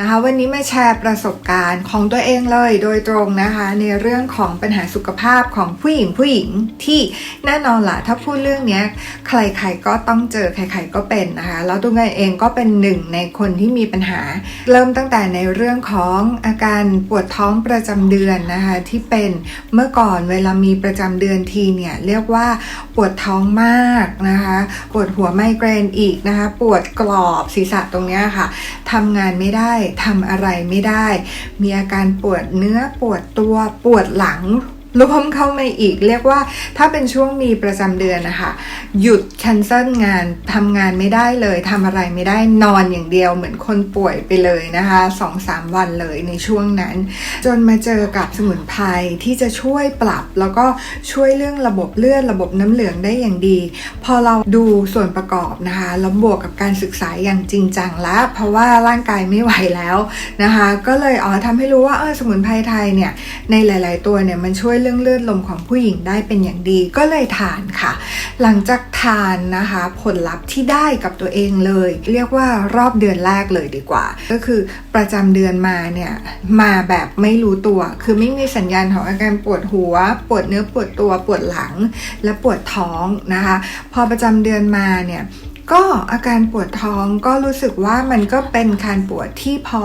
นะคะวันนี้มาแชร์ประสบการณ์ของตัวเองเลยโดยตรงนะคะ ในเรื่องของปัญหาสุขภาพของผู้หญิงผู้หญิงที่แน่นอนล่ะถ้าพูดเรื่องนี้ใครๆก็ต้องเจอใครๆก็เป็นนะคะแล้วตัวเองก็เป็นหนึ่งในคนที่มีปัญหา เริ่มตั้งแต่ในเรื่องของอาการปวดท้องประจำเดือนนะคะที่เป็นเมื่อก่อนเวลามีประจำเดือนทีเนี่ยเรียกว่าปวดท้องมากนะคะปวดหัวไมเกรนอีกนะคะปวดกรอบศีรษะตรงนี้ค่ะทำงานไม่ได้ทำอะไรไม่ได้ มีอาการปวดเนื้อปวดตัวปวดหลัง รวมเข้ามาอีก เรียกว่าถ้าเป็นช่วงมีประจำเดือนนะคะหยุดแคนเซิลงานทำงานไม่ได้เลยทำอะไรไม่ได้นอนอย่างเดียวเหมือนคนป่วยไปเลยนะคะสองสามวันเลยในช่วงนั้น จนมาเจอกับสมุนไพรที่จะช่วยปรับ แล้วก็ช่วยเรื่องระบบเลือดระบบน้ำเหลืองได้อย่างดี พอเราดูส่วนประกอบนะคะแล้วบวกกับการศึกษาอย่างจริงจังแล้ว เพราะว่าร่างกายไม่ไหวแล้วนะคะ ก็เลยอ๋อทำให้รู้ว่าเออสมุนไพรไทยเนี่ยในหลาย ๆ ตัวเนี่ยมันช่วยเรื่องเลือดลมของผู้หญิงได้เป็นอย่างดี ก็เลยทานค่ะ หลังจากทานนะคะ ผลลัพธ์ที่ได้กับตัวเองเลย เรียกว่ารอบเดือนแรกเลยดีกว่า ก็คือประจำเดือนมาเนี่ยมาแบบไม่รู้ตัว คือไม่มีสัญญาณของอาการปวดหัว ปวดเนื้อปวดตัวปวดหลังและปวดท้องนะคะ พอประจำเดือนมาเนี่ยก็อาการปวดท้องก็รู้สึกว่ามันก็เป็นการปวดที่พอ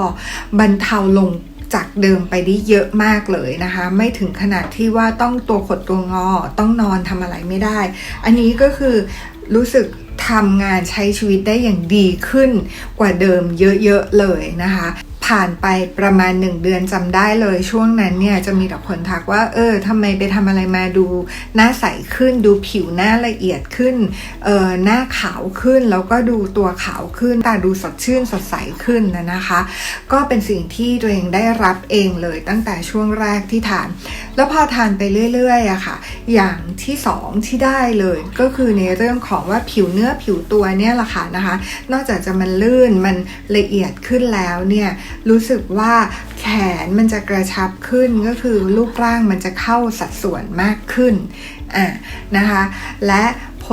บรรเทาลง จากเดิมไปได้เยอะมากเลยนะคะ ไม่ถึงขนาดที่ว่าต้องตัวขดตัวงอต้องนอนทำอะไรไม่ได้ อันนี้ก็คือรู้สึกทำงานใช้ชีวิตได้อย่างดีขึ้นกว่าเดิมเยอะๆเลยนะคะ ผ่านไปประมาณหนึ่งเดือนจำได้เลย ช่วงนั้นเนี่ยจะมีแต่คนทักว่า เออทำไมไปทำอะไรมาดู หน้าใสขึ้น ดูผิวหน้าละเอียดขึ้น เออหน้าขาวขึ้น แล้วก็ดูตัวขาวขึ้นตาดูสดชื่นสดใสขึ้นนะนะคะ ก็เป็นสิ่งที่ตัวเองได้รับเองเลยตั้งแต่ช่วงแรกที่ทาน แล้วพอทานไปเรื่อยๆอะค่ะ อย่างที่สองที่ได้เลยก็คือในเรื่องของว่าผิวเนื้อผิวตัวเนี่ยแหละค่ะนะคะ นอกจากจะมันลื่นมันละเอียดขึ้นแล้วเนี่ยรู้สึกว่าแขนมันจะกระชับขึ้นก็คือรูปร่างมันจะเข้าสัดส่วนมากขึ้นอะนะคะ และ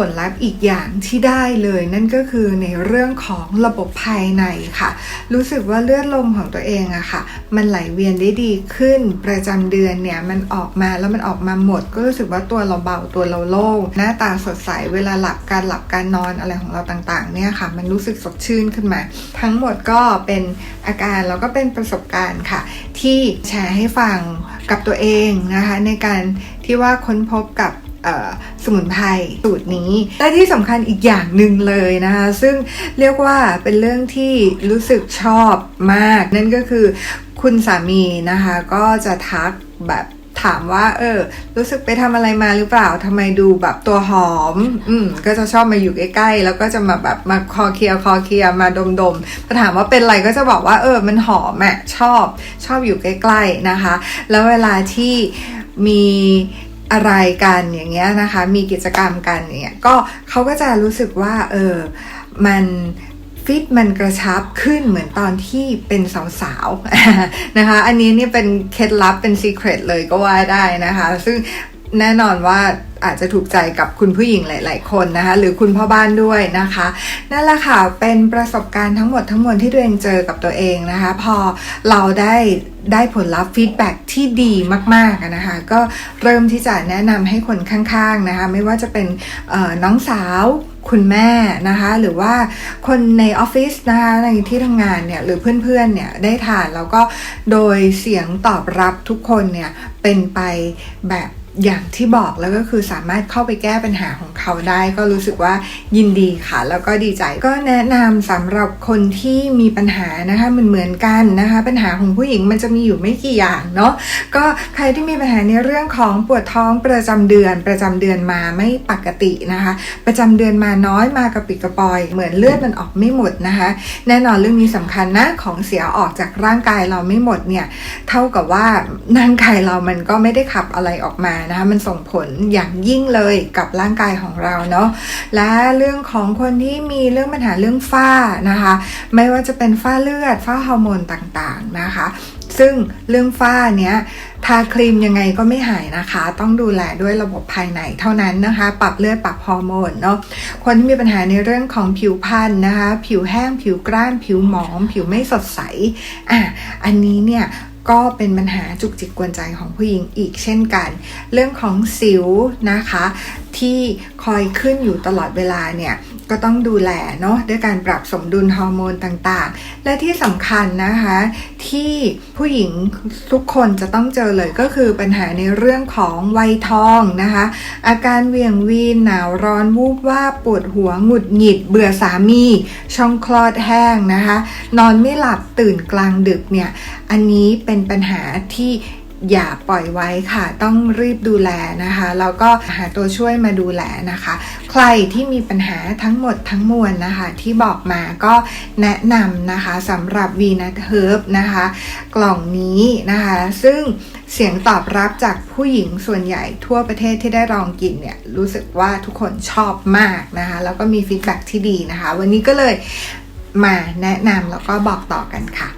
ลลัพธ์อีกอย่างที่ได้เลยนั่นก็คือในเรื่องของระบบภายในค่ะ รู้สึกว่าเลือดลมของตัวเองอะค่ะ มันไหลเวียนได้ดีขึ้น ประจำเดือนเนี่ยมันออกมาแล้วมันออกมาหมด ก็รู้สึกว่าตัวเราเบาตัวเราโล่งหน้าตาสดใสเวลาหลับการหลับการนอนอะไรของเราต่างๆเนี่ยค่ะ มันรู้สึกสดชื่นขึ้นมา ทั้งหมดก็เป็นอาการแล้วก็เป็นประสบการณ์ค่ะ ที่แชร์ให้ฟังกับตัวเองนะคะ ในการที่ว่าค้นพบกับ สมุนไพรสูตรนี้และที่สำคัญอีกอย่างหนึ่งเลยนะคะซึ่งเรียกว่าเป็นเรื่องที่รู้สึกชอบมาก นั่นก็คือคุณสามีนะคะก็จะทักแบบถามว่า เออ รู้สึกไปทำอะไรมาหรือเปล่าทำไมดูแบบตัวหอม อืม ก็จะชอบมาอยู่ใกล้ๆ แล้วก็จะมาแบบมาคอเคลียคอเคลียมาดมๆพอถามว่าเป็นอะไรก็จะบอกว่า เออ มันหอมอะชอบ ชอบอยู่ใกล้ๆนะคะ แล้วเวลาที่มี อะไรกันอย่างเงี้ยนะคะ มีกิจกรรมกันอย่างเงี้ยก็เขาก็จะรู้สึกว่าเออมันฟิตมันกระชับขึ้นเหมือนตอนที่เป็นสาวๆนะคะ อันนี้เนี่ยเป็นเคล็ดลับเป็นซีเครตเลยก็ว่าได้นะคะ ซึ่ง แน่นอนว่าอาจจะถูกใจกับคุณผู้หญิงหลาย ๆ คนนะคะ หรือคุณพ่อบ้านด้วยนะคะ นั่นแหละค่ะเป็นประสบการณ์ทั้งหมดทั้งมวลที่ตัวเองเจอกับตัวเองนะคะ พอเราได้ได้ผลลัพธ์ฟีดแบ็ที่ดีมากๆนะคะ ก็เริ่มที่จะแนะนำให้คนข้าง ๆ นะคะ ไม่ว่าจะเป็นน้องสาวคุณแม่นะคะ หรือว่าคนในออฟฟิศนะคะในที่ทำงานเนี่ยหรือเพื่อนๆเนี่ยได้ทานแล้วก็โดยเสียงตอบรับทุกคนเนี่ยเป็นไปแบบ อย่างที่บอกแล้วก็คือสามารถเข้าไปแก้ปัญหาของ เขาได้ก็รู้สึกว่ายินดีค่ะ แล้วก็ดีใจก็แนะนำสำหรับคนที่มีปัญหานะคะเหมือนเหมือนกันนะคะ ปัญหาของผู้หญิงมันจะมีอยู่ไม่กี่อย่างเนาะก็ใครที่มีปัญหาในเรื่องของปวดท้องประจำเดือนประจำเดือนมาไม่ปกตินะคะ ประจำเดือนมาน้อยมากระปิดกระปอย เหมือนเลือดมันออกไม่หมดนะคะ แน่นอนเรื่องนี้สำคัญนะของเสียออกจากร่างกายเราไม่หมดเนี่ยเท่ากับว่าร่างกายเรามันก็ไม่ได้ขับอะไรออกมานะคะมันส่งผลอย่างยิ่งเลยกับร่างกายของเราเนาะและเรื่องของคนที่มีเรื่องปัญหาเรื่องฝ้านะคะ ไม่ว่าจะเป็นฝ้าเลือดฝ้าฮอร์โมนต่างๆนะคะ ซึ่งเรื่องฝ้าเนี้ยทาครีมยังไงก็ไม่หายนะคะ ต้องดูแลด้วยระบบภายในเท่านั้นนะคะ ปรับเลือดปรับฮอร์โมนเนาะคนที่มีปัญหาในเรื่องของผิวพรรณนะคะ ผิวแห้งผิวกร้าน ผิวหมอง ผิวไม่สดใสอะอันนี้เนี่ย ก็เป็นปัญหาจุกจิกกวนใจของผู้หญิงอีกเช่นกัน เรื่องของสิวนะคะ ที่คอยขึ้นอยู่ตลอดเวลาเนี่ย ก็ต้องดูแลเนาะด้วยการปรับสมดุลฮอร์โมนต่างๆ และที่สำคัญนะคะ ที่ผู้หญิงทุกคนจะต้องเจอเลยก็คือปัญหาในเรื่องของวัยทองนะคะ อาการเวียงวีนหนาวร้อนวูบว่าปวดหัวหงุดหงิด เบื่อสามี ช่องคลอดแห้งนะคะ นอนไม่หลับตื่นกลางดึกเนี่ย อันนี้เป็นปัญหาที่ อย่าปล่อยไว้ค่ะ ต้องรีบดูแลนะคะแล้วก็หาตัวช่วยมาดูแลนะคะ ใครที่มีปัญหาทั้งหมดทั้งมวลนะคะ ที่บอกมาก็แนะนำนะคะสำหรับ v n u t Herb นะคะ กล่องนี้นะคะ ซึ่งเสียงตอบรับจากผู้หญิงส่วนใหญ่ทั่วประเทศที่ได้ลองกินเนี่ย รู้สึกว่าทุกคนชอบมากนะคะ แล้วก็มีฟีดแบ็ที่ดีนะคะ วันนี้ก็เลยมาแนะนำแล้วก็บอกต่อกันค่ะ